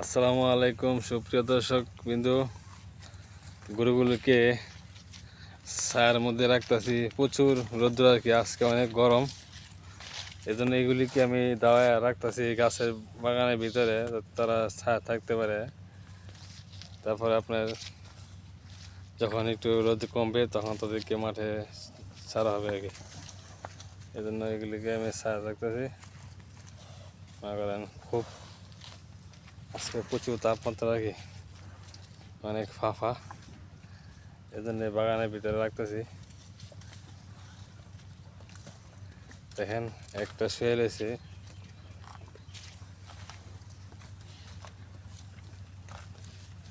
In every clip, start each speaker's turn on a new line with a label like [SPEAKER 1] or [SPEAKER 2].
[SPEAKER 1] আসসালামু আলাইকুম, সুপ্রিয় দর্শক বিন্দু। গরুগুলোকে ছায়ার মধ্যে রাখতেছি। প্রচুর রোদ্র আর কি, আজকে অনেক গরম। এই জন্য এগুলিকে আমি দাওয়ায় রাখতেছি গাছের বাগানের ভিতরে, তারা ছায়া থাকতে পারে। তারপরে আপনার যখন একটু রোদ কমবে, তখন তাদেরকে মাঠে ছাড়া হবে আর কি। এই জন্য এগুলিকে আমি ছায়া রাখতেছি। মনে করেন, খুব আজকে প্রচুর তাপমাত্রা রাখি অনেক ফাফা। এজন্য বাগানের ভিতরে রাখতেছি। দেখেন, একটা শুয়ে রয়েছে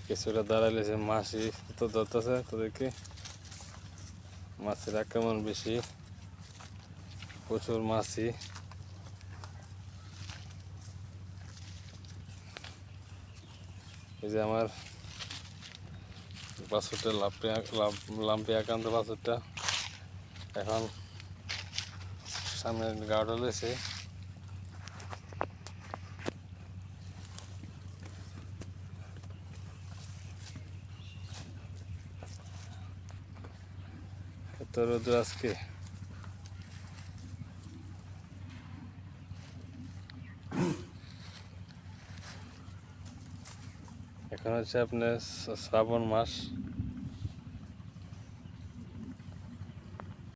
[SPEAKER 1] কিছুটা দাঁড়াইলেছে মাছি তো ধরতেছে তাদেরকে। মাছের আক্রমণ বেশি। প্রচুর মাছি। এই যে আমার বাছুরটা লাম্পি আক্রান্ত বাছুরটা। এখন সামনে গার্ড রয়েছে। এত রোদ্র আজকে। এখন হচ্ছে আপনার শ্রাবণ মাস।